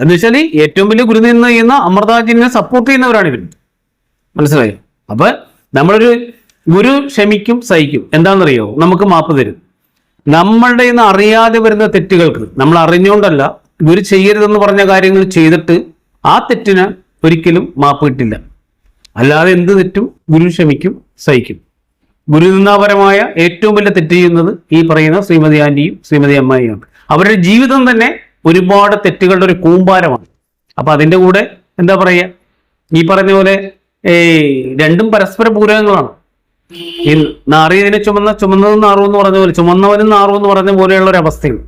എന്ന് വെച്ചാൽ ഏറ്റവും വലിയ ഗുരു നിന്ന് ചെയ്യുന്ന അമൃതാജിനെ സപ്പോർട്ട് ചെയ്യുന്നവരാണ് ഇവർ മനസ്സിലായോ? അപ്പൊ നമ്മളൊരു ഗുരു ക്ഷമിക്കും സഹിക്കും. എന്താണെന്നറിയോ? നമുക്ക് മാപ്പ് തരും. നമ്മളുടെ ഇന്ന് അറിയാതെ വരുന്ന തെറ്റുകൾക്ക് നമ്മൾ അറിഞ്ഞുകൊണ്ടല്ല ഗുരു ചെയ്യരുതെന്ന് പറഞ്ഞ കാര്യങ്ങൾ ചെയ്തിട്ട് ആ തെറ്റിന് ഒരിക്കലും മാപ്പ് കിട്ടില്ല. അല്ലാതെ എന്ത് തെറ്റും? ഗുരു ക്ഷമിക്കും സഹിക്കും. ഗുരുനിന്ദാപരമായ ഏറ്റവും വലിയ തെറ്റ് ചെയ്യുന്നത് ഈ പറയുന്ന ശ്രീമതി ആന്റിയും ശ്രീമതി അമ്മായിയാണ് അവരുടെ ജീവിതം തന്നെ ഒരുപാട് തെറ്റുകളുടെ ഒരു കൂമ്പാരമാണ്. അപ്പൊ അതിന്റെ കൂടെ എന്താ പറയുക ഈ പറഞ്ഞ പോലെ രണ്ടും പരസ്പര പൂരകങ്ങളാണ്. ഈ നാറിയതിനെ ചുമന്ന ചുമന്നത് നാറു എന്ന് പറഞ്ഞ പോലെ ചുമന്നവനും നാറു എന്ന് പറഞ്ഞ പോലെയുള്ള ഒരു അവസ്ഥയാണ്.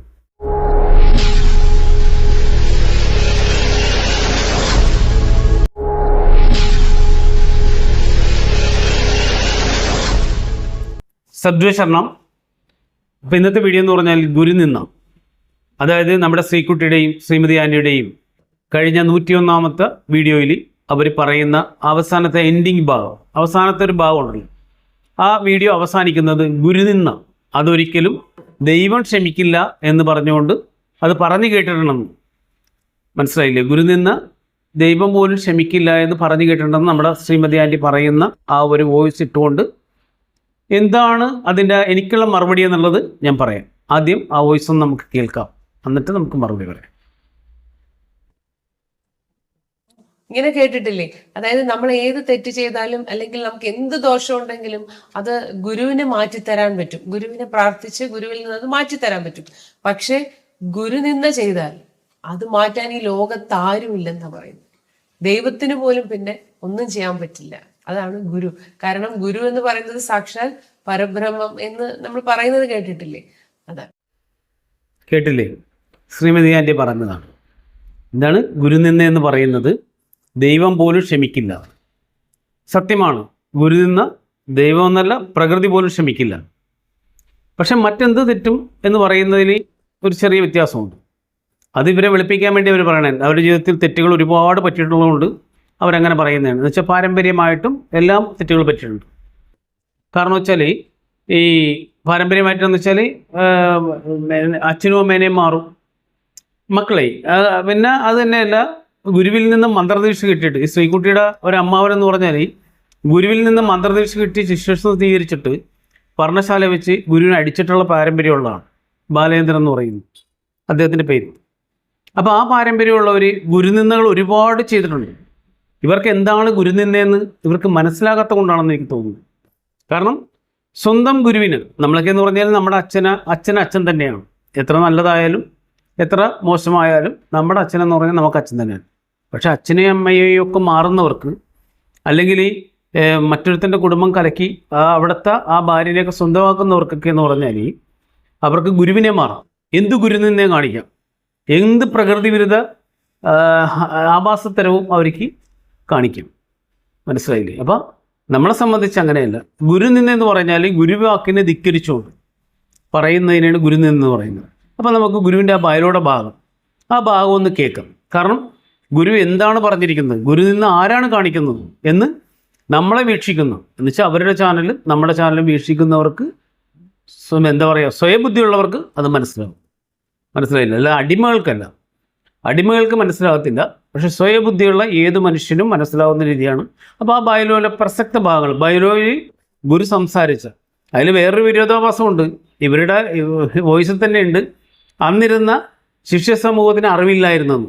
സദ്വശരണം. അപ്പൊ ഇന്നത്തെ വീഡിയോ എന്ന് പറഞ്ഞാൽ ഗുരു നിന്ന അതായത് നമ്മുടെ ശ്രീകുട്ടിയുടെയും ശ്രീമതി ആന്റിയുടെയും കഴിഞ്ഞ നൂറ്റിയൊന്നാമത്തെ വീഡിയോയിൽ അവർ പറയുന്ന അവസാനത്തെ എൻഡിങ് ഭാഗം അവസാനത്തെ ഒരു ഭാഗമുണ്ടല്ലോ ആ വീഡിയോ അവസാനിക്കുന്നത് ഗുരുനിന്ന അതൊരിക്കലും ദൈവം ക്ഷമിക്കില്ല എന്ന് പറഞ്ഞുകൊണ്ട് അത് പറഞ്ഞു കേട്ടിട്ടുണ്ടെന്ന് മനസ്സിലായില്ലേ? ഗുരുനിന്ന ദൈവം പോലും ക്ഷമിക്കില്ല എന്ന് പറഞ്ഞു കേട്ടിട്ടുണ്ടെന്ന് നമ്മുടെ ശ്രീമതി ആന്റി പറയുന്ന ആ ഒരു വോയിസ് ഇട്ടുകൊണ്ട് എന്താണ് അതിന്റെ എനിക്കുള്ള മറുപടി എന്നുള്ളത് ഞാൻ പറയാം. ആദ്യം ആ വോയിസ് ഒന്ന് നമുക്ക് കേൾക്കാം. എന്നിട്ട് നമുക്ക് മറുപടി പറയാം. ഇങ്ങനെ കേട്ടിട്ടില്ലേ? അതായത് നമ്മൾ ഏത് തെറ്റ് ചെയ്താലും അല്ലെങ്കിൽ നമുക്ക് എന്ത് ദോഷമുണ്ടെങ്കിലും അത് ഗുരുവിനെ മാറ്റിത്തരാൻ പറ്റും. ഗുരുവിനെ പ്രാർത്ഥിച്ച് ഗുരുവിൽ നിന്ന് അത് മാറ്റിത്തരാൻ പറ്റും. പക്ഷെ ഗുരു നിന്ന ചെയ്താൽ അത് മാറ്റാൻ ഈ ലോകത്ത് ആരുമില്ലെന്നാ പറയുന്നത്. ദൈവത്തിന് പോലും പിന്നെ ഒന്നും ചെയ്യാൻ പറ്റില്ല. അതാണ് ഗുരു. കാരണം ഗുരു എന്ന് പറയുന്നത് സാക്ഷാൽ പരബ്രഹ്മം എന്ന് നമ്മൾ പറയുന്നത് കേട്ടിട്ടില്ലേ? അതാണ് കേട്ടില്ലേ? ശ്രീമതി ആന്റി പറഞ്ഞതാണ് എന്താണ്? ഗുരുനിന്ന എന്ന് പറയുന്നത് ദൈവം പോലും ക്ഷമിക്കില്ല. സത്യമാണ്. ഗുരുനിന്ന ദൈവം എന്നല്ല പ്രകൃതി പോലും ക്ഷമിക്കില്ല. പക്ഷെ മറ്റെന്ത് തെറ്റും എന്ന് പറയുന്നതിൽ ഒരു ചെറിയ വ്യത്യാസമുണ്ട്. അത് ഇവരെ വെളുപ്പിക്കാൻ വേണ്ടി അവർ പറയണേ. അവരുടെ ജീവിതത്തിൽ തെറ്റുകൾ ഒരുപാട് പറ്റിയിട്ടുള്ളതുകൊണ്ട് അവരങ്ങനെ പറയുന്നതാണ്. എന്ന് വെച്ചാൽ പാരമ്പര്യമായിട്ടും എല്ലാം തെറ്റുകൾ പറ്റിയിട്ടുണ്ട്. കാരണം വെച്ചാൽ ഈ പാരമ്പര്യമായിട്ടെന്ന് വെച്ചാൽ അച്ഛനും അമ്മേനെയും മാറും. മക്കളെ പിന്നെ അത് തന്നെയല്ല ഗുരുവിൽ നിന്ന് മന്ത്രദീക്ഷ കിട്ടിയിട്ട് ഈ ശ്രീകുട്ടിയുടെ ഒരു അമ്മാവരെന്ന് പറഞ്ഞാൽ ഗുരുവിൽ നിന്ന് മന്ത്രദീക്ഷ കിട്ടി ശിഷ്യത്വം സ്വീകരിച്ചിട്ട് പർണശാല വെച്ച് ഗുരുവിനെ അടിച്ചിട്ടുള്ള പാരമ്പര്യമുള്ളതാണ്. ബാലേന്ദ്രൻ എന്ന് പറയുന്നത് അദ്ദേഹത്തിന്റെ പേര്. അപ്പോൾ ആ പാരമ്പര്യമുള്ളവർ ഗുരുനിന്ദകൾ ഒരുപാട് ചെയ്തിട്ടുണ്ട്. ഇവർക്ക് എന്താണ് ഗുരുനിന്ദയെന്ന് ഇവർക്ക് മനസ്സിലാകാത്ത കൊണ്ടാണെന്ന് എനിക്ക് തോന്നുന്നു. കാരണം സ്വന്തം ഗുരുവിന് നമ്മളൊക്കെ എന്ന് പറഞ്ഞാൽ നമ്മുടെ അച്ഛന അച്ഛൻ അച്ഛൻ തന്നെയാണ്. എത്ര നല്ലതായാലും എത്ര മോശമായാലും നമ്മുടെ അച്ഛനെന്ന് പറഞ്ഞാൽ നമുക്ക് അച്ഛൻ തന്നെയാണ്. പക്ഷെ അച്ഛനെയും അമ്മയെയും ഒക്കെ മാറുന്നവർക്ക് അല്ലെങ്കിൽ മറ്റൊരുത്തന്റെ കുടുംബം കലക്കി അവിടുത്തെ ആ ഭാര്യനെയൊക്കെ സ്വന്തമാക്കുന്നവർക്കൊക്കെ എന്ന് പറഞ്ഞാൽ അവർക്ക് ഗുരുവിനെ മാറാം. എന്ത് ഗുരുനിന്നെ കാണിക്കാം? എന്ത് പ്രകൃതി വിരുദ്ധ ആഭാസത്തരവും അവർക്ക് കാണിക്കും. മനസ്സിലായില്ലേ? അപ്പം നമ്മളെ സംബന്ധിച്ച് അങ്ങനെയല്ല. ഗുരു എന്ന് പറഞ്ഞാൽ ഗുരുവാക്കിനെ ധിക്കരിച്ചുകൊണ്ട് പറയുന്നതിനാണ് ഗുരു എന്ന് പറയുന്നത്. അപ്പം നമുക്ക് ഗുരുവിന്റെ ആ ബയലോടെ ഭാഗം. ആ ഭാഗം ഒന്ന് കേൾക്കാം. കാരണം ഗുരു എന്താണ് പറഞ്ഞിരിക്കുന്നത്? ഗുരു നിന്ന് ആരാണ് കാണിക്കുന്നത്? എന്ന് നമ്മളെ വീക്ഷിക്കുന്നു. എന്ന് വെച്ചാൽ അവരുടെ ചാനൽ നമ്മുടെ ചാനൽ വീക്ഷിക്കുന്നവർക്ക് എന്താ പറയുക സ്വയബുദ്ധിയുള്ളവർക്ക് അത് മനസ്സിലാവും. മനസ്സിലായില്ല? അല്ല അടിമകൾക്കല്ല. അടിമകൾക്ക് മനസ്സിലാകത്തില്ല. പക്ഷെ സ്വയബുദ്ധിയുള്ള ഏത് മനുഷ്യനും മനസ്സിലാവുന്ന രീതിയാണ്. അപ്പോൾ ആ ബയലോയിലെ പ്രസക്ത ഭാഗങ്ങൾ. ബയലോയിൽ ഗുരു സംസാരിച്ച. അതിൽ വേറൊരു വിരോധാഭാസമുണ്ട് ഇവരുടെ വോയിസിൽ തന്നെ ഉണ്ട്. അന്നിരുന്ന ശിഷ്യ സമൂഹത്തിന് അറിവില്ലായിരുന്നെന്ന്.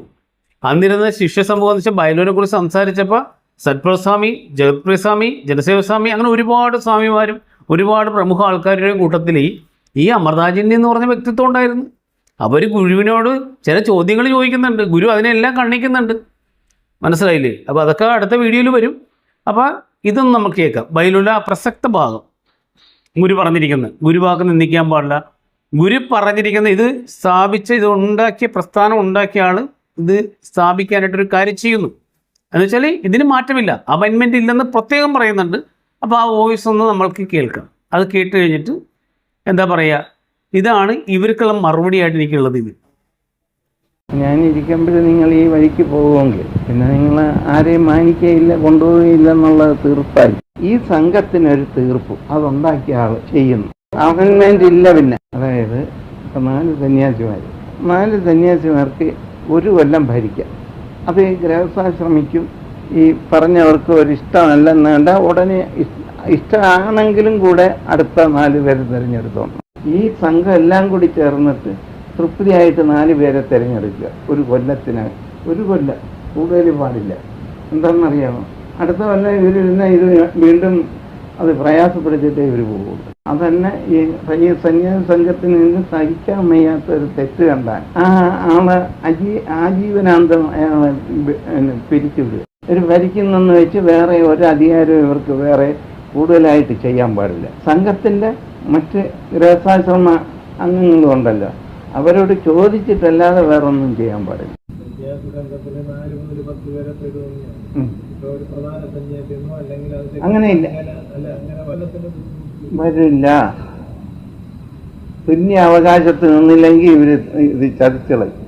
അന്നിരുന്ന ശിഷ്യ സമൂഹം എന്ന് വെച്ചാൽ ബൈലോനെ കുറിച്ച് സംസാരിച്ചപ്പോൾ സത്പ്രസ്വാമി ജഗത്പ്രസ്വാമി ജനസേവസ്വാമി അങ്ങനെ ഒരുപാട് സ്വാമിമാരും ഒരുപാട് പ്രമുഖ ആൾക്കാരുടെയും കൂട്ടത്തിൽ ഈ അമൃതാചന്യ എന്ന് പറഞ്ഞ വ്യക്തിത്വം ഉണ്ടായിരുന്നു. അവർ ഗുരുവിനോട് ചില ചോദ്യങ്ങൾ ചോദിക്കുന്നുണ്ട്. ഗുരു അതിനെല്ലാം കണ്ണിക്കുന്നുണ്ട്. മനസ്സിലായില്ലേ? അപ്പോൾ അതൊക്കെ അടുത്ത വീഡിയോയിൽ വരും. അപ്പോൾ ഇതൊന്നും നമുക്ക് കേൾക്കാം. ബൈലുള്ള പ്രസക്ത ഭാഗം. ഗുരു പറഞ്ഞിരിക്കുന്നത് ഗുരുവാക്ക് നിന്ദിക്കാൻ പാടില്ല. ഗുരു പറഞ്ഞിരിക്കുന്ന ഇത് സ്ഥാപിച്ച ഇത് ഉണ്ടാക്കിയ പ്രസ്ഥാനം ഉണ്ടാക്കിയ ആൾ ഇത് സ്ഥാപിക്കാനായിട്ടൊരു കാര്യം ചെയ്യുന്നു. എന്ന് വെച്ചാൽ ഇതിന് മാറ്റമില്ല. അപ്പോയിൻമെന്റ് ഇല്ലെന്ന് പ്രത്യേകം പറയുന്നുണ്ട്. അപ്പോൾ ആ വോയിസ് ഒന്ന് നമ്മൾക്ക് കേൾക്കാം. അത് കേട്ട് കഴിഞ്ഞിട്ട് എന്താ പറയുക ഇതാണ് ഇവർക്കുള്ള മറുപടിയായിട്ട് എനിക്കുള്ളത് ഇത്. ഞാൻ ഇരിക്കുമ്പോൾ നിങ്ങൾ ഈ വഴിക്ക് പോകുമെങ്കിൽ പിന്നെ നിങ്ങൾ ആരെയും മാനിക്കുകയില്ല കൊണ്ടുപോവുകയില്ല എന്നുള്ളത് തീർപ്പായി. ഈ സംഘത്തിനൊരു തീർപ്പ് അതുണ്ടാക്കിയ ആൾ ചെയ്യുന്നു. അവൻമെന്റ് ഇല്ല പിന്നെ. അതായത് നാല് സന്യാസിമാർ നാല് സന്യാസിമാർക്ക് ഒരു കൊല്ലം ഭരിക്കാം. അത് ഈ ഗൃഹസ്ഥാശ്രമിക്കും ഈ പറഞ്ഞവർക്ക് ഒരു ഇഷ്ടമല്ലെന്ന് കണ്ട ഉടനെ ഇഷ്- ഇഷ്ടമാണെങ്കിലും കൂടെ അടുത്ത നാല് പേരെ തിരഞ്ഞെടുത്തോണം. ഈ സംഘം എല്ലാം കൂടി ചേർന്നിട്ട് തൃപ്തിയായിട്ട് നാല് പേരെ തിരഞ്ഞെടുക്കുക. ഒരു കൊല്ലത്തിന് ഒരു കൊല്ലം കൂടുതൽ പാടില്ല. എന്താണെന്നറിയാമോ? അടുത്ത കൊല്ലം ഇവരിരുന്ന ഇത് വീണ്ടും അത് പ്രയാസപ്പെടുത്തിയിട്ടേ ഇവർ പോകുള്ളൂ അതന്നെ ഈ സൈന്യ സന്യാസ സംഘത്തിന് നിന്ന് സഹിക്കാൻ വയ്യാത്ത ഒരു തെറ്റ് കണ്ടാൽ ആ ആൾ അജീ ആജീവനാന്തം അയാളെ പിരിച്ചുവിടുക. ഒരു ഭരിക്കുന്നെന്ന് വെച്ച് വേറെ ഒരു അധികാരം ഇവർക്ക് വേറെ കൂടുതലായിട്ട് ചെയ്യാൻ പാടില്ല. സംഘത്തിന്റെ മറ്റ് ഗൃഹസ്ഥാശ്രമ അംഗങ്ങളും ഉണ്ടല്ലോ അവരോട് ചോദിച്ചിട്ടല്ലാതെ വേറെ ഒന്നും ചെയ്യാൻ പാടില്ല. അങ്ങനെയില്ല. വരില്ല. തുല്യ അവകാശത്ത് നിന്നില്ലെങ്കിൽ ഇവർ ഇത് ചതിച്ചളയും.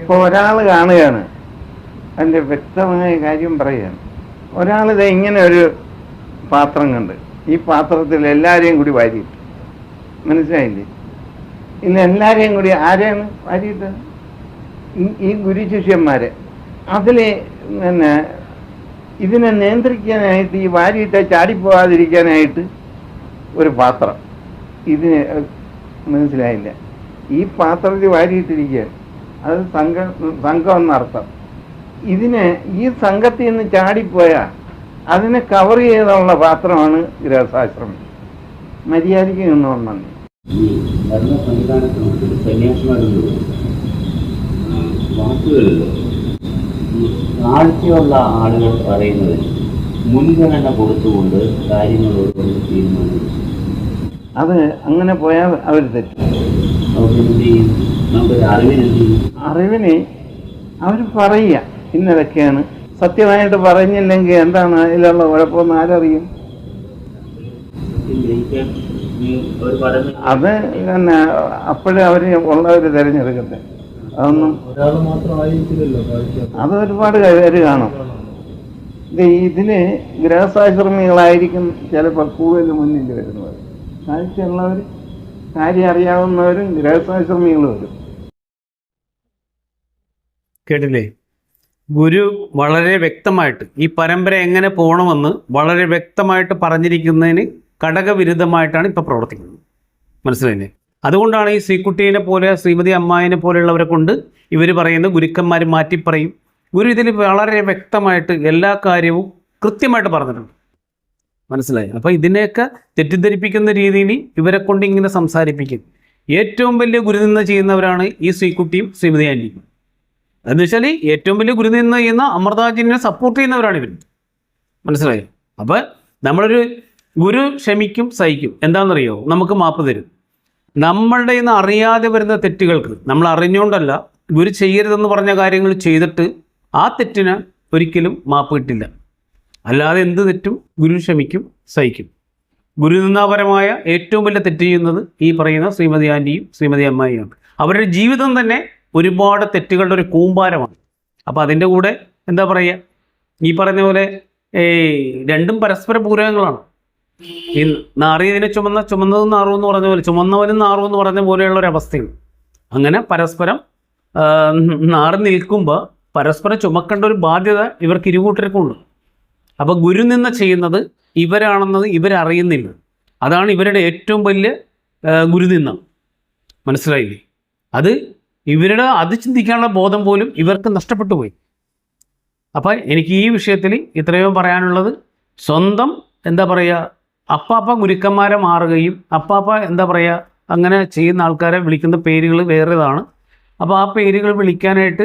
ഇപ്പൊ ഒരാൾ കാണുകയാണ്. അതിന്റെ വ്യക്തമായ കാര്യം പറയുകയാണ്. ഒരാളിത് ഇങ്ങനെ ഒരു പാത്രം കണ്ട്. ഈ പാത്രത്തിൽ എല്ലാവരെയും കൂടി വാരിയിട്ട്. മനസ്സിലായില്ലേ? ഇന്ന് എല്ലാവരെയും കൂടി ആരെയാണ് വാരിയിട്ട് ഈ ഗുരു ശിഷ്യന്മാരെ. അതിൽ പിന്നെ ഇതിനെ നിയന്ത്രിക്കാനായിട്ട് ഈ വാരിയിട്ട് ചാടിപ്പോവാതിരിക്കാനായിട്ട് ഒരു പാത്രം. ഇതിന് മനസ്സിലായില്ല. ഈ പാത്രത്തിൽ വാരിയിട്ടിരിക്കുക. അത് സംഘം സംഘം എന്നർത്ഥം. ഇതിന് ഈ സംഘത്തിൽ നിന്ന് ചാടിപ്പോയാൽ അതിനെ കവർ ചെയ്തുള്ള പാത്രമാണ് ഗ്രഹസാശ്രമം മര്യാദയ്ക്ക് നിന്നോണം ഈ വാക്കുകളിൽ താഴ്ചയുള്ള ആളുകൾ പറയുന്നത് മുൻഗണന കൊടുത്തുകൊണ്ട് കാര്യങ്ങളോട് തീരുമാനിച്ചു അത് അങ്ങനെ പോയാൽ അവർ തെറ്റും. അറിവിനെ അവർ പറയുക ഇന്നതൊക്കെയാണ് സത്യമായിട്ട് പറഞ്ഞില്ലെങ്കിൽ എന്താണ് അതിലുള്ള കുഴപ്പമെന്ന് ആരറിയും? അത് പിന്നെ അപ്പോഴേ അവർ ഉള്ളവർ തിരഞ്ഞെടുക്കട്ടെ. അതൊന്നും അത് ഒരുപാട് പേര് കാണും. ഇതിന് ഗൃഹസ്ഥാശ്രമികളായിരിക്കും ചിലപ്പോൾ കൂടുതൽ മുന്നിൽ വരുന്നത്. കാഴ്ചയുള്ളവർ കാര്യം അറിയാവുന്നവരും ഗൃഹസ്ഥാശ്രമികൾ വരും. കേട്ടില്ലേ? ഗുരു വളരെ വ്യക്തമായിട്ട് ഈ പരമ്പര എങ്ങനെ പോകണമെന്ന് വളരെ വ്യക്തമായിട്ട് പറഞ്ഞിരിക്കുന്നതിന് ഘടകവിരുദ്ധമായിട്ടാണ് ഇപ്പോൾ പ്രവർത്തിക്കുന്നത്. മനസ്സിലായില്ലേ? അതുകൊണ്ടാണ് ഈ ശ്രീകുട്ടീനെ പോലെ ശ്രീമതി അമ്മായിനെ പോലെയുള്ളവരെ കൊണ്ട് ഇവർ പറയുന്ന ഗുരുക്കന്മാർ മാറ്റി പറയും ഗുരു ഇതിൽ വളരെ വ്യക്തമായിട്ട് എല്ലാ കാര്യവും കൃത്യമായിട്ട് പറഞ്ഞിട്ടുണ്ട്. മനസ്സിലായി? അപ്പോൾ ഇതിനെയൊക്കെ തെറ്റിദ്ധരിപ്പിക്കുന്ന രീതിയിൽ ഇവരെ കൊണ്ട് ഇങ്ങനെ സംസാരിപ്പിക്കും. ഏറ്റവും വലിയ ഗുരുനിന്ദ ചെയ്യുന്നവരാണ് ഈ ശ്രീകുട്ടിയും ശ്രീമതി ആന്റിയും എന്ന് വെച്ചാൽ ഏറ്റവും വലിയ ഗുരുനിന്ദ ചെയ്യുന്ന അമൃതാജിനെ സപ്പോർട്ട് ചെയ്യുന്നവരാണ് ഇവർ മനസ്സിലായി? അപ്പോൾ നമ്മളൊരു ഗുരു ക്ഷമിക്കും സഹിക്കും. എന്താണെന്നറിയോ? നമുക്ക് മാപ്പ് തരും. നമ്മളുടെ ഇന്ന് അറിയാതെ വരുന്ന തെറ്റുകൾക്ക് നമ്മൾ അറിഞ്ഞുകൊണ്ടല്ല ഗുരു ചെയ്യരുതെന്ന് പറഞ്ഞ കാര്യങ്ങൾ ചെയ്തിട്ട് ആ തെറ്റിന് ഒരിക്കലും മാപ്പ് കിട്ടില്ല. അല്ലാതെ എന്ത് തെറ്റും? ഗുരു ക്ഷമിക്കും സഹിക്കും. ഗുരുനിന്ദാപരമായ ഏറ്റവും വലിയ തെറ്റ് ചെയ്യുന്നത് ഈ പറയുന്ന ശ്രീമതി ആന്റിയും ശ്രീമതി അമ്മായിയും അവരുടെ ജീവിതം തന്നെ ഒരുപാട് തെറ്റുകളുടെ ഒരു കൂമ്പാരമാണ്. അപ്പോൾ അതിന്റെ കൂടെ എന്താ പറയുക? ഈ പറയുന്ന പോലെ രണ്ടും പരസ്പര പൂരകങ്ങളാണ്. ഈ നാറിയതിനെ ചുമന്ന ചുമന്നത് നാറു എന്ന് പറഞ്ഞ പോലെ ചുമന്നവനും നാറു എന്ന് പറഞ്ഞ പോലെയുള്ള ഒരു അവസ്ഥയാണ്. അങ്ങനെ പരസ്പരം നാറി നിൽക്കുമ്പോൾ പരസ്പരം ചുമക്കേണ്ട ഒരു ബാധ്യത ഇവർക്ക് ഇരുകൂട്ടർക്കുണ്ട്. അപ്പോൾ ഗുരു നിന്ന് ചെയ്യുന്നത് ഇവരാണെന്നത് ഇവരറിയുന്നില്ല. അതാണ് ഇവരുടെ ഏറ്റവും വലിയ ഗുരു ഗുരുനിന്ദ. മനസ്സിലായില്ലേ? അത് ഇവരുടെ അത് ചിന്തിക്കാനുള്ള ബോധം പോലും ഇവർക്ക് നഷ്ടപ്പെട്ടു പോയി. അപ്പം എനിക്ക് ഈ വിഷയത്തിൽ ഇത്രയും പറയാനുള്ളത് സ്വന്തം എന്താ പറയുക അപ്പാപ്പ ഗുരുക്കന്മാരെ മാറുകയും അപ്പാപ്പ എന്താ പറയുക അങ്ങനെ ചെയ്യുന്ന ആൾക്കാരെ വിളിക്കുന്ന പേരുകൾ വേറേതാണ്. അപ്പോൾ ആ പേരുകൾ വിളിക്കാനായിട്ട്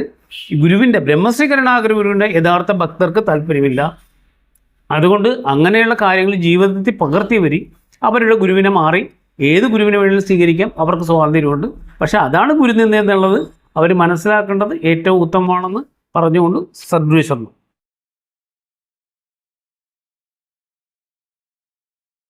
ഗുരുവിന്റെ ബ്രഹ്മശ്രീ കരുണാകര ഗുരുവിന്റെ യഥാർത്ഥ ഭക്തർക്ക് താല്പര്യമില്ല. അതുകൊണ്ട് അങ്ങനെയുള്ള കാര്യങ്ങൾ ജീവിതത്തിൽ പകർത്തിയവർ അവരുടെ ഗുരുവിനെ മാറി ഏത് ഗുരുവിനെ വേണമെങ്കിലും സ്വീകരിക്കാം അവർക്ക് സ്വാതന്ത്ര്യമുണ്ട് പക്ഷേ അതാണ് ഗുരുനിന്ദ എന്നുള്ളത് അവർ മനസ്സിലാക്കേണ്ടത് ഏറ്റവും ഉത്തമമാണെന്ന് പറഞ്ഞുകൊണ്ട് സദ്വിശ്വരണം